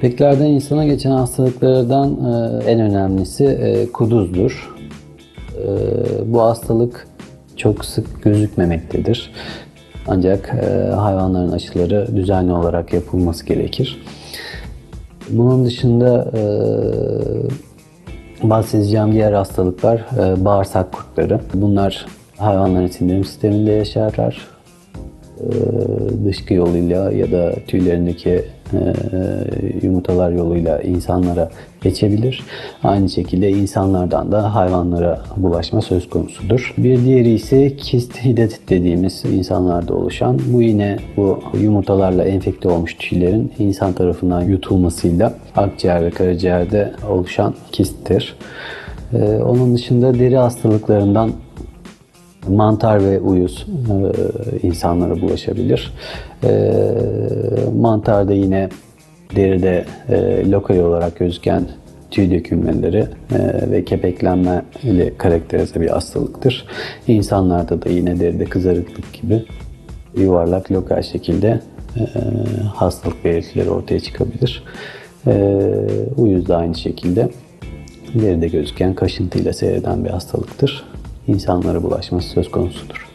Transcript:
Köpeklerden insana geçen hastalıklardan e, en önemlisi e, kuduzdur. E, bu hastalık çok sık gözükmemektedir. Ancak hayvanların aşıları düzenli olarak yapılması gerekir. Bunun dışında bahsedeceğim diğer hastalıklar bağırsak kurtları. Bunlar hayvanların sindirim sisteminde yaşarlar. E, dışkı yoluyla ya da tüylerindeki e, yumurtalar yoluyla insanlara geçebilir. Aynı şekilde insanlardan da hayvanlara bulaşma söz konusudur. Bir diğeri ise kist hidatit dediğimiz insanlarda oluşan bu yine bu yumurtalarla enfekte olmuş tüylerin insan tarafından yutulmasıyla akciğer ve karaciğerde oluşan kisttir. E, onun dışında deri hastalıklarından mantar ve uyuz e, insanlara bulaşabilir. E, mantarda yine deride e, lokal olarak gözüken tüy dökülmeleri e, ve kepeklenme ile karakterize bir hastalıktır. İnsanlarda da yine deride kızarıklık gibi yuvarlak lokal şekilde e, hastalık belirtileri ortaya çıkabilir. E, uyuz da aynı şekilde deride gözüken kaşıntıyla seyreden bir hastalıktır. İnsanlara bulaşması söz konusudur.